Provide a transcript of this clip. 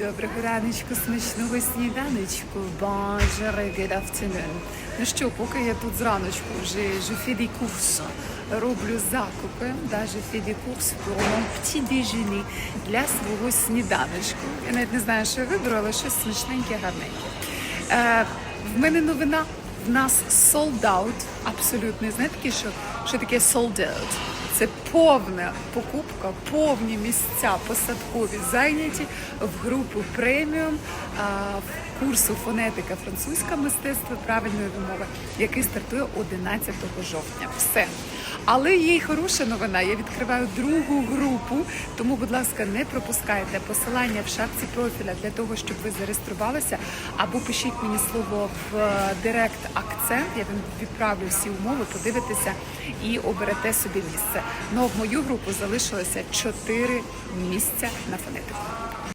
Доброго раночку, смачного сніданочку. Bonjour, good afternoon. Ну що, поки я тут зраночку вже je fais роблю закупи, courses pour mon petit déjeuner для свого сніданочку. Я навіть не знаю, що я виберу, але щось смачненьке, гарненьке. Е, в мене новина. В нас sold out, абсолютно. Знаєте, що, що таке sold out? Це повна покупка, повні місця посадкові зайняті в групу преміум курсу фонетика французька мистецтво правильної вимови, який стартує 11 жовтня. Все. Але є й хороша новина. Я відкриваю другу групу, тому, будь ласка, не пропускайте посилання в шапці профіля для того, щоб ви зареєструвалися, або пишіть мені слово в е, директ акцент. Я вам відправлю всі умови, подивитеся і оберете собі місце. Ну в мою групу залишилося 4 місця на фонетику.